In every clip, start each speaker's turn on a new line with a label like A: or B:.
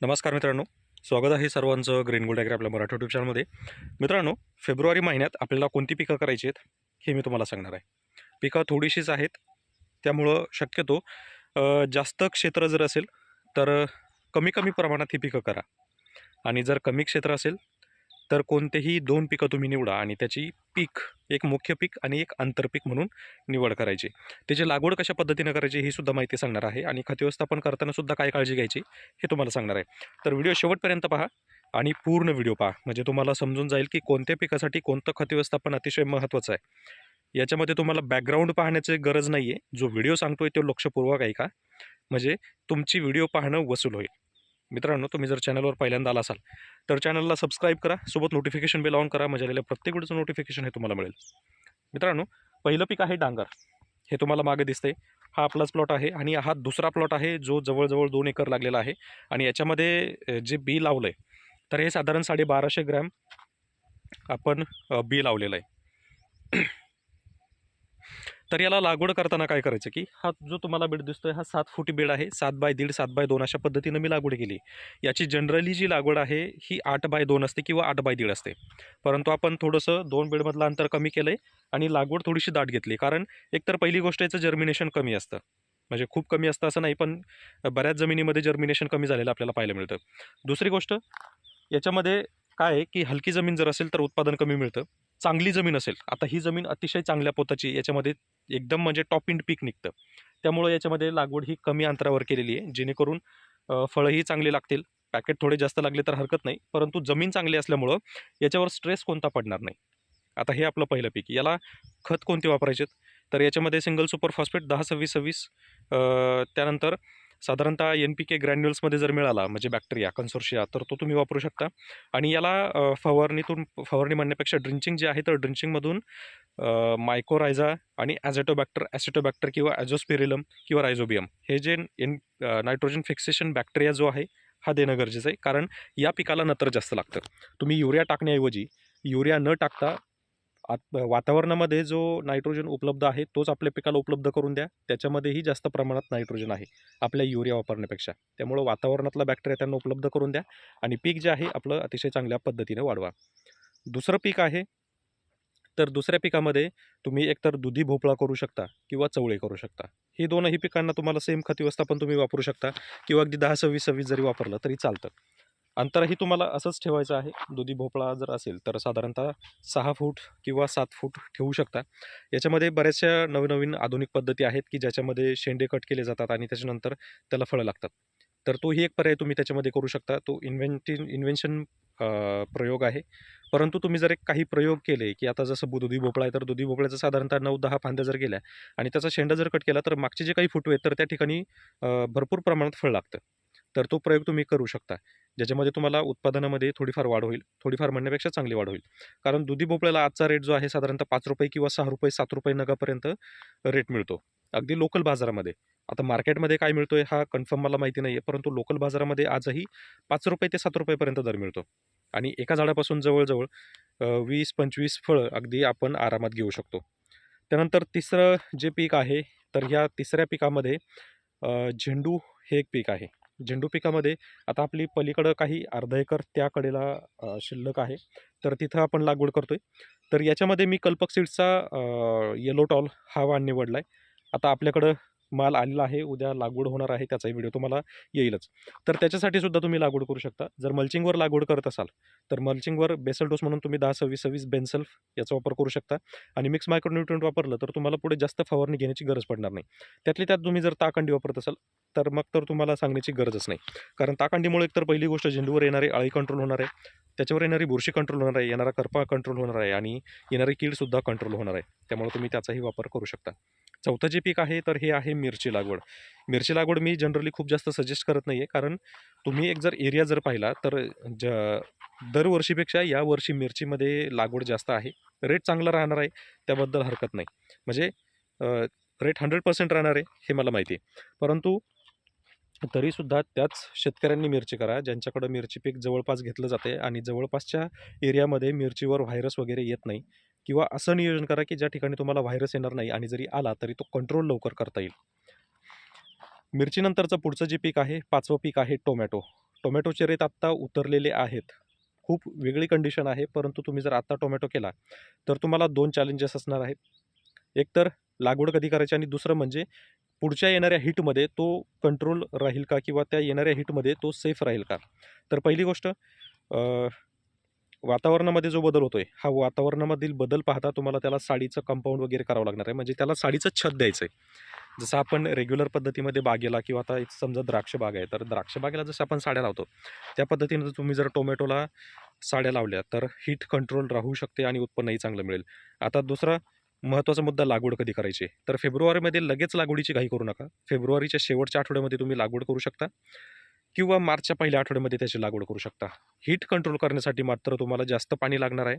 A: नमस्कार मित्रांनो. स्वागत आहे सर्वांचं ग्रीन गोल्ड ॲग्रे आपल्या मराठी यूट्यूब चॅनलमध्ये मित्रांनो फेब्रुवारी महिन्यात आपल्याला कोणती पिकं करायची आहेत हे मी तुम्हाला सांगणार आहे. पिकं थोडीशीच आहेत त्यामुळं शक्यतो जास्त क्षेत्र जर असेल तर कमी कमी प्रमाणात ही पिकं करा. आणि जर कमी क्षेत्र असेल तर कोणतेही दोन पिकं तुम्ही निवडा आणि त्याची पीक एक मुख्य पीक आणि एक आंतरपीक म्हणून निवड करायची. त्याची लागवड कशा पद्धतीनं करायची ही सुद्धा माहिती सांगणार आहे आणि खत व्यवस्थापन करताना सुद्धा काय काळजी घ्यायची हे तुम्हाला सांगणार आहे. तर व्हिडिओ शेवटपर्यंत पहा आणि पूर्ण व्हिडिओ पहा. म्हणजे तुम्हाला समजून जाईल की कोणत्या पिकासाठी कोणतं खत व्यवस्थापन अतिशय महत्त्वाचं आहे. याच्यामध्ये तुम्हाला बॅकग्राऊंड पाहण्याची गरज नाही आहे जो व्हिडिओ सांगतोय तो लक्षपूर्वक ऐका. म्हणजे तुमची व्हिडिओ पाहणं वसूल होईल. मित्रांनो तुम्ही जर चॅनलवर पहिल्यांदा आला असाल तर चॅनलला सबस्क्राईब करा सोबत नोटिफिकेशन बेल ऑन करा म्हणजे आलेल्या प्रत्येक वेळेचं नोटिफिकेशन हे तुम्हाला मिळेल. मित्रांनो पहिलं पीक आहे डांगर. हे तुम्हाला मागे दिसते हा आपलाच प्लॉट आहे आणि हा दुसरा प्लॉट आहे जो जवळजवळ दोन एकर लागलेला आहे. आणि याच्यामध्ये जे बी लावलं आहे तर हे साधारण साडेबाराशे ग्रॅम आपण बी लावलेलं आहे. तर याला लागवड करताना काय करायचं की हा जो तुम्हाला बेड दिसतोय हा सात फुटी बेड आहे. सात बाय दीड सात बाय दोन अशा पद्धतीनं मी लागवड केली. याची जनरली जी लागवड आहे ही आठ बाय दोन असते किंवा आठ बाय दीड असते. परंतु आपण थोडंसं दोन बेडमधलं अंतर कमी केलं आहे आणि लागवड थोडीशी दाट घेतली. कारण एकतर पहिली गोष्ट याचं जर्मिनेशन कमी असतं. म्हणजे खूप कमी असतं असं नाही पण बऱ्याच जमिनीमध्ये जर्मिनेशन कमी झालेलं आपल्याला पाहायला मिळतं. दुसरी गोष्ट याच्यामध्ये काय आहे की हलकी जमीन जर असेल तर उत्पादन कमी मिळतं. चांगली जमीन असेल. आता ही जमीन अतिशय चांगल्या पोताची याच्यामध्ये एकदम म्हणजे टॉप इंड पीक निघतं. त्यामुळं याच्यामध्ये लागवड ही कमी अंतरावर केलेली आहे. जेणेकरून फळंही चांगली लागतील. पॅकेट थोडे जास्त लागले तर हरकत नाही. परंतु जमीन चांगली असल्यामुळं याच्यावर स्ट्रेस कोणता पडणार नाही. आता हे आपलं पहिलं पीक. याला खत कोणते वापरायचे तर याच्यामध्ये सिंगल सुपर फॉस्फेट दहा सव्वीस सव्वीस त्यानंतर साधारणतः एन पी के ग्रॅन्युअल्समध्ये जर मिळाला म्हणजे बॅक्टेरिया कन्सोर्शिया तर तो तुम्ही वापरू शकता. आणि याला फवारणीतून फवारणी म्हणण्यापेक्षा ड्रिंचिंग जे आहे तर ड्रिंचिंगमधून मायकोरायझा आणि ॲझेटोबॅक्टर ॲसिटोबॅक्टर किंवा ॲझोस्पिरिलम किंवा रायझोबियम हे जे एन नायट्रोजन फिक्सेशन बॅक्टेरिया जो आहे हा देणं गरजेचं आहे. कारण या पिकाला नत्र जास्त लागतं. तुम्ही युरिया टाकण्याऐवजी युरिया न टाकता आत वातावरणामध्ये जो नायट्रोजन उपलब्ध आहे तोच आपल्या पिकाला उपलब्ध करून द्या. त्याच्यामध्येही जास्त प्रमाणात नायट्रोजन आहे आपल्या युरिया वापरण्यापेक्षा. त्यामुळं वातावरणातला बॅक्टेरिया त्यांना उपलब्ध करून द्या आणि पीक जे आहे आपलं अतिशय चांगल्या पद्धतीने वाढवा. दुसरं पीक आहे तर दुसऱ्या पिकामध्ये तुम्ही एकतर दुधी भोपळा करू शकता किंवा चवळे करू शकता. ही दोनही पिकांना तुम्हाला सेम खत व्यवस्थापन तुम्ही वापरू शकता किंवा अगदी दहा सव्वीस सव्वीस जरी वापरलं तरी चालतं. अंतरही तुम्हाला असंच ठेवायचं आहे. दुधी भोपळा जर असेल तर साधारणतः सहा फूट किंवा सात फूट ठेवू शकता. याच्यामध्ये बऱ्याचशा नवनवीन आधुनिक पद्धती आहेत की ज्याच्यामध्ये शेंडे कट केले जातात आणि त्याच्यानंतर त्याला फळं लागतात. तर तोही एक पर्याय तुम्ही त्याच्यामध्ये करू शकता. तो इन्व्हेंटिन इन्व्हेन्शन प्रयोग आहे. परंतु तुम्ही जर एक काही प्रयोग केले की आता जसं दुधी भोपळा आहे तर दुधी भोपळ्याचा साधारणतः नऊ दहा फांद्या जर गेल्या आणि त्याचा शेंडा जर कट केला तर मागचे जे काही फुटवे तर त्या ठिकाणी भरपूर प्रमाणात फळ लागतं. तर तो प्रयोग तुम्ही करू शकता. ज्याच्यामध्ये तुम्हाला उत्पादनामध्ये थोडीफार वाढ होईल थोडीफार म्हणण्यापेक्षा चांगली वाढ होईल. कारण दुधी भोपळ्याला आजचा रेट जो आहे साधारणतः पाच रुपये किंवा सहा रुपये सात रुपये नगापर्यंत रेट मिळतो. अगदी लोकल बाजारामध्ये. आता मार्केटमध्ये काय मिळतोय हा कन्फर्म मला माहिती नाही आहे परंतु लोकल बाजारामध्ये आजही पाच रुपये ते सात रुपयेपर्यंत दर मिळतो. आणि एका झाडापासून जवळजवळ वीस पंचवीस फळं अगदी आपण आरामात घेऊ शकतो. त्यानंतर तिसरं जे पीक आहे तर ह्या तिसऱ्या पिकामध्ये झेंडू हे एक पीक आहे. झेंडू पिकामध्ये आता आपली पलीकडं काही अर्धा एकर त्या कडेला शिल्लक आहे. तर तिथं आपण लागवड करतो आहे तर याच्यामध्ये मी कल्पक सीड्सचा येलो टॉल हा वाण निवडला आहे आता आपल्याकडं माल आलेला आहे उद्या लागवड होणार आहे त्याचाही व्हिडिओ तुम्हाला येईलच. तर त्याच्यासाठी सुद्धा तुम्ही लागवड करू शकता. जर मल्चिंगवर लागवड करत असाल तर मल्चिंगवर बेसल डोस म्हणून तुम्ही दहा सव्वीस सव्वीस बेन्सल्फ याचा वापर करू शकता. आणि मिक्स मायक्रोन्युट्रंट वापरलं तर तुम्हाला पुढे जास्त फवारणी घेण्याची गरज पडणार नाही. त्यातली त्यात तुम्ही जर ताकंडी वापरत असाल तर मग तर तुम्हाला सांगण्याची गरजच नाही. कारण ताकंडीमुळे एकतर पहिली गोष्ट झेंडूवर येणारी अळी कंट्रोल होणार आहे. त्याच्यावर येणारी बुरशी कंट्रोल होणार आहे येणारा करपा कंट्रोल होणार आहे आणि येणारी कीडसुद्धा कंट्रोल होणार आहे. त्यामुळे तुम्ही त्याचाही वापर करू शकता. चौथं जे पीक आहे तर हे आहे मिरची लागवड. मिरची लागवड मी जनरली खूप जास्त सजेस्ट करत नाही आहे कारण तुम्ही एक जर एरिया जर पाहिला तर ज दरवर्षीपेक्षा यावर्षी मिरचीमध्ये लागवड जास्त आहे. रेट चांगला राहणार आहे त्याबद्दल हरकत नाही. म्हणजे रेट हंड्रेड पर्सेंट राहणार आहे हे मला माहिती आहे. परंतु तरीसुद्धा त्याच शेतकऱ्यांनी मिरची करा ज्यांच्याकडं मिरची पीक जवळपास घेतलं जाते आणि जवळपासच्या एरियामध्ये मिरचीवर व्हायरस वगैरे येत नाही. किंवा असं नियोजन करा की ज्या ठिकाणी तुम्हाला व्हायरस येणार नाही आणि जरी आला तरी तो कंट्रोल लवकर करता येईल. मिरचीनंतरचं पुढचं जे पीक आहे पाचवं पीक आहे टोमॅटो. टोमॅटोचे रेट आत्ता उतरलेले आहेत. खूप वेगळी कंडिशन आहे परंतु तुम्ही जर आत्ता टोमॅटो केला तर तुम्हाला दोन चॅलेंजेस असणार आहेत. एकतर लागवड कधी करायची आणि दुसरं म्हणजे पुढच्या येणाऱ्या हिटमध्ये तो कंट्रोल राहील का किंवा त्या येणाऱ्या हिटमध्ये तो सेफ राहील का? तर पहिली गोष्ट वातावरणामध्ये जो बदल होतोय हा वातावरणामधील बदल पाहता तुम्हाला त्याला साडीचं कंपाऊंड वगैरे करावं लागणार आहे. म्हणजे त्याला साडीचं छत द्यायचं आहे जसं आपण रेग्युलर पद्धतीमध्ये बागेला किंवा आता एक समजा द्राक्ष बाग आहे तर द्राक्ष बागेला जसं आपण साड्या लावतो त्या पद्धतीनं जर तुम्ही जर टोमॅटोला साड्या लावल्या तर हीट कंट्रोल राहू शकते आणि उत्पन्नही चांगलं मिळेल. आता दुसरा महत्त्वाचा मुद्दा लागवड कधी करायची? तर फेब्रुवारीमध्ये लगेच लागवडीची घाई करू नका. फेब्रुवारीच्या शेवटच्या आठवड्यामध्ये तुम्ही लागवड करू शकता. किंवा मार्चच्या पहिल्या आठवड्यामध्ये त्याची लागवड करू शकता. हीट कंट्रोल करण्यासाठी मात्र तुम्हाला जास्त पाणी लागणार आहे.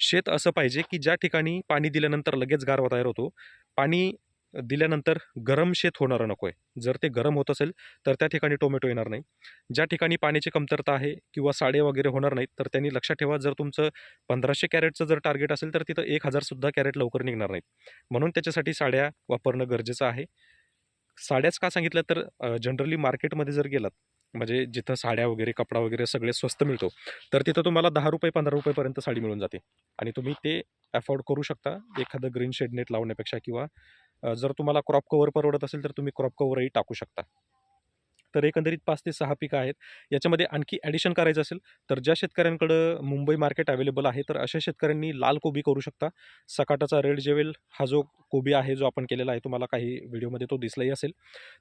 A: शेत असं पाहिजे की ज्या ठिकाणी पाणी दिल्यानंतर लगेच गारवा तयार होतो पाणी दिल्यानंतर गरम शेत होणारं नको आहे जर ते गरम होत असेल तर त्या ठिकाणी टोमॅटो येणार नाही. ज्या ठिकाणी पाण्याची कमतरता आहे किंवा साडे वगैरे होणार नाहीत तर त्यांनी लक्षात ठेवा जर तुमचं पंधराशे कॅरेटचं जर टार्गेट असेल तर तिथं एक हजारसुद्धा कॅरेट लवकर निघणार नाहीत. म्हणून त्याच्यासाठी साड्या वापरणं गरजेचं आहे. साड्याच का सांगितलं तर जनरली मार्केटमध्ये जर गेलात म्हणजे जिथं साड्या वगैरे कपडा वगैरे सगळे स्वस्त मिळतो तर तिथं तुम्हाला दहा रुपये पंधरा रुपयेपर्यंत साडी मिळून जाते. आणि तुम्ही ते अफोर्ड करू शकता एखादं ग्रीन शेड नेट लावण्यापेक्षा किंवा जर तुम्हाला क्रॉप कवर परवडत असेल तर तुम्ही क्रॉप कवरही टाकू शकता. तर एकंदरीत पाच ते सहा पिकं आहेत. याच्यामध्ये आणखी ॲडिशन करायचं असेल तर ज्या शेतकऱ्यांकडं मुंबई मार्केट अवेलेबल आहे तर अशा शेतकऱ्यांनी लाल कोबी करू शकता. सकाटाचा रेड जेवेल हा जो कोबी आहे जो आपण केलेला आहे तुम्हाला काही व्हिडिओमध्ये तो दिसलाही असेल.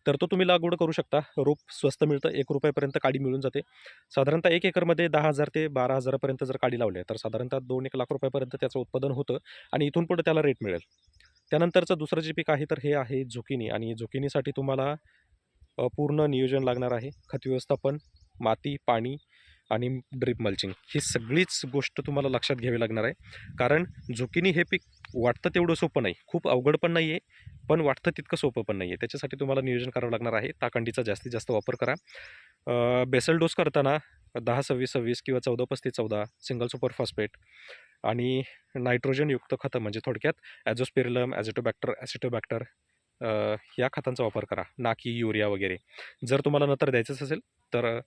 A: तर तो तुम्ही लागवड करू शकता. रोप स्वस्त मिळतं एक रुपयापर्यंत काडी मिळून जाते. साधारणतः एक एकरमध्ये दहा हजार ते बारा हजारापर्यंत जर काडी लावल्या तर साधारणतः दोन एक लाख रुपयापर्यंत त्याचं उत्पादन होतं आणि इथून पुढे त्याला रेट मिळेल. त्यानंतरचं दुसरं जे पीक आहे तर हे आहे झुकिनी. आणि झुकिनीसाठी तुम्हाला पूर्ण नियोजन लागणार आहे. खत व्यवस्थापन माती पाणी आणि ड्रिप मल्चिंग ही सगळीच गोष्ट तुम्हाला लक्षात घ्यावी लागणार आहे. कारण झुकिनी हे पीक वाटतं तेवढं सोपं नाही. खूप अवघड पण नाही आहे पण वाटतं तितकं सोपं पण नाही आहे त्याच्यासाठी तुम्हाला नियोजन करावं लागणार आहे. ताकंडीचा जास्तीत जास्त वापर करा. बेसल डोस करताना दहा सव्वीस सव्वीस किंवा चौदा पस्तीस चौदा सिंगल सुपर फॉस्फेट आणि नायट्रोजनयुक्त खतं म्हणजे थोडक्यात ॲझोस्पेरिलम ॲझिटोबॅक्टर ॲसिटोबॅक्टर या खतांचा वापर करा. ना की युरिया वगैरे. जर तुम्हाला नंतर द्यायचंच असेल तर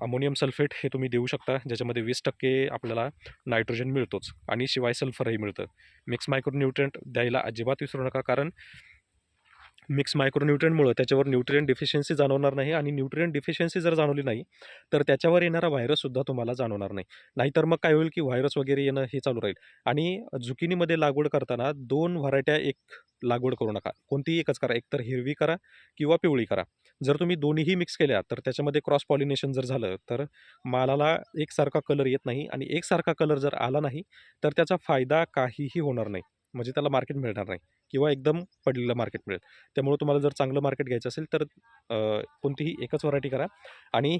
A: अमोनियम सल्फेट हे तुम्ही देऊ शकता ज्याच्यामध्ये वीस टक्के आपल्याला नायट्रोजन मिळतोच आणि शिवाय सल्फरही मिळतं. मिक्स मायक्रोन्यूट्रियंट द्यायला अजिबात विसरू नका कारण मिक्स मायक्रोन्यूट्रियनमुळं त्याच्यावर न्यूट्रियन डिफिशियन्सी जाणवणार नाही आणि न्यूट्रियन डिफिशियन्सी जर जाणवली नाही तर त्याच्यावर येणारा व्हायरससुद्धा तुम्हाला जाणवणार नाही. नाहीतर मग काय होईल की व्हायरस वगैरे येणं हे चालू राहील. आणि झुकिनीमध्ये लागवड करताना दोन व्हरायट्या एक लागवड करू नका. कोणतीही एकच करा. एकतर हिरवी करा किंवा पिवळी करा. जर तुम्ही दोन्हीही मिक्स केल्या तर त्याच्यामध्ये क्रॉस पॉलिनेशन जर झालं तर मालाला एकसारखा कलर येत नाही आणि एकसारखा कलर जर आला नाही तर त्याचा फायदा काहीही होणार नाही. म्हणजे त्याला मार्केट मिळणार नाही. किंवा एकदम पडलेलं मार्केट मिळेल. त्यामुळे तुम्हाला जर चांगलं मार्केट घ्यायचं असेल तर कोणतीही एकच व्हरायटी करा. आणि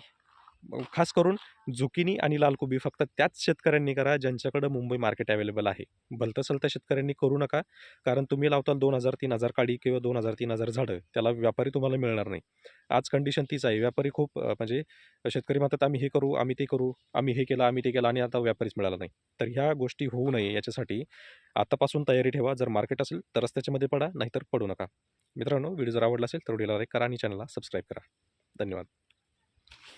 A: खास करून झुकिनी आणि लाल कोबी फक्त त्याच शेतकऱ्यांनी करा ज्यांच्याकडं मुंबई मार्केट अवेलेबल आहे. भलतं सलतं शेतकऱ्यांनी करू नका कारण तुम्ही लावताल दोन हजार तीन हजार काडी किंवा दोन हजार तीन हजार झाडं त्याला व्यापारी तुम्हाला मिळणार नाही. आज कंडिशन तीच आहे व्यापारी खूप म्हणजे शेतकरी म्हणतात आम्ही हे करू आम्ही ते करू आम्ही हे केलं आम्ही ते केलं आणि आता व्यापारीच मिळाला नाही. तर ह्या गोष्टी होऊ नये याच्यासाठी आतापासून तयारी ठेवा जर मार्केट असेल तरच त्याच्यामध्ये पडा नाहीतर पडू नका. मित्रांनो व्हिडिओ जर आवडला असेल तर व्हिडिओला लाईक करा आणि चॅनलला सबस्क्राईब करा. धन्यवाद.